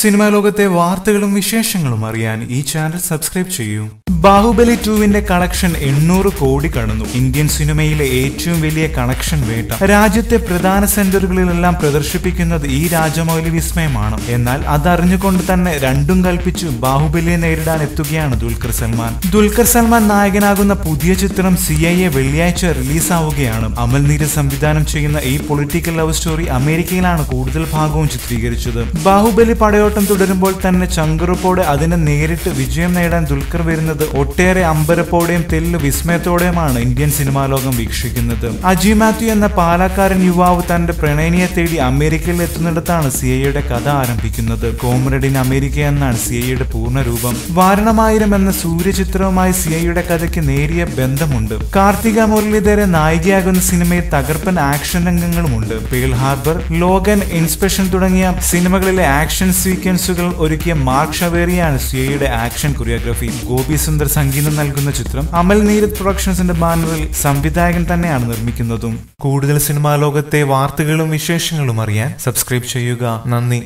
Cinema ലോകത്തെ വാർത്തകളും വിശേഷങ്ങളും അറിയാൻ ഈ ചാനൽ സബ്സ്ക്രൈബ് ചെയ്യൂ. ബാഹുബലി ടുവിന്റെ കളക്ഷൻ എണ്ണൂറ് കോടി കടന്നു. ഇന്ത്യൻ സിനിമയിലെ ഏറ്റവും വലിയ കളക്ഷൻ വേട്ട. രാജ്യത്തെ പ്രധാന സെന്ററുകളിലെല്ലാം പ്രദർശിപ്പിക്കുന്നത് ഈ രാജമൗലി വിസ്മയമാണ് എന്നാൽ അതറിഞ്ഞുകൊണ്ട് തന്നെ രണ്ടും കൽപ്പിച്ചു ബാഹുബലിയെ നേരിടാൻ എത്തുകയാണ് ദുൽഖർ സൽമാൻ. ദുൽഖർ സൽമാൻ നായകനാകുന്ന പുതിയ ചിത്രം സി ഐ എ വെള്ളിയാഴ്ച റിലീസാവുകയാണ്. അമൽ നീര സംവിധാനം ചെയ്യുന്ന ഈ പൊളിറ്റിക്കൽ ലവ് സ്റ്റോറി അമേരിക്കയിലാണ് കൂടുതൽ ഭാഗവും ചിത്രീകരിച്ചത്. ബാഹുബലി പടയോട്ടം തുടരുമ്പോൾ തന്നെ ചങ്കുറപ്പോടെ അതിനെ നേരിട്ട് വിജയം നേടാൻ ദുൽഖർ വരുന്നത് ഒട്ടേറെ അമ്പരപ്പോടെയും തെല്ല് വിസ്മയത്തോടെയുമാണ് ഇന്ത്യൻ സിനിമാ ലോകം വീക്ഷിക്കുന്നത്. അജി മാത്യു എന്ന പാലക്കാരൻ യുവാവ് തന്റെ പ്രണയനിയെ തേടി അമേരിക്കയിൽ എത്തുന്നിടത്താണ് സി ഐയുടെ കഥ ആരംഭിക്കുന്നത്. കോമ്രഡിൻ അമേരിക്ക എന്നാണ് സി ഐയുടെ പൂർണരൂപം. വാരണമായിരം എന്ന സൂര്യചിത്രവുമായി സി ഐയുടെ കഥയ്ക്ക് നേരിയ ബന്ധമുണ്ട്. കാർത്തിക മുരളീധരൻ നായികയാകുന്ന സിനിമയിൽ തകർപ്പൻ ആക്ഷൻ രംഗങ്ങളുമുണ്ട്. പേൾ ഹാർബർ ലോഗൻ ഇൻസ്പെക്ഷൻ തുടങ്ങിയ സിനിമകളിലെ ആക്ഷൻ സീക്വൻസുകൾ ഒരുക്കിയ മാർക്ക് ഷവേറിയാണ് സിയയുടെ ആക്ഷൻ കൊറിയോഗ്രഫി ഗോപി സുന്ദർ സംഗീതം നൽകുന്ന ചിത്രം. അമൽ നീരത് പ്രൊഡക്ഷൻസിന്റെ ബാനറിൽ സംവിധായകൻ തന്നെയാണ് നിർമ്മിക്കുന്നതും. കൂടുതൽ സിനിമാ ലോകത്തെ വാർത്തകളും വിശേഷങ്ങളും അറിയാൻ സബ്സ്ക്രൈബ് ചെയ്യുക. നന്ദി.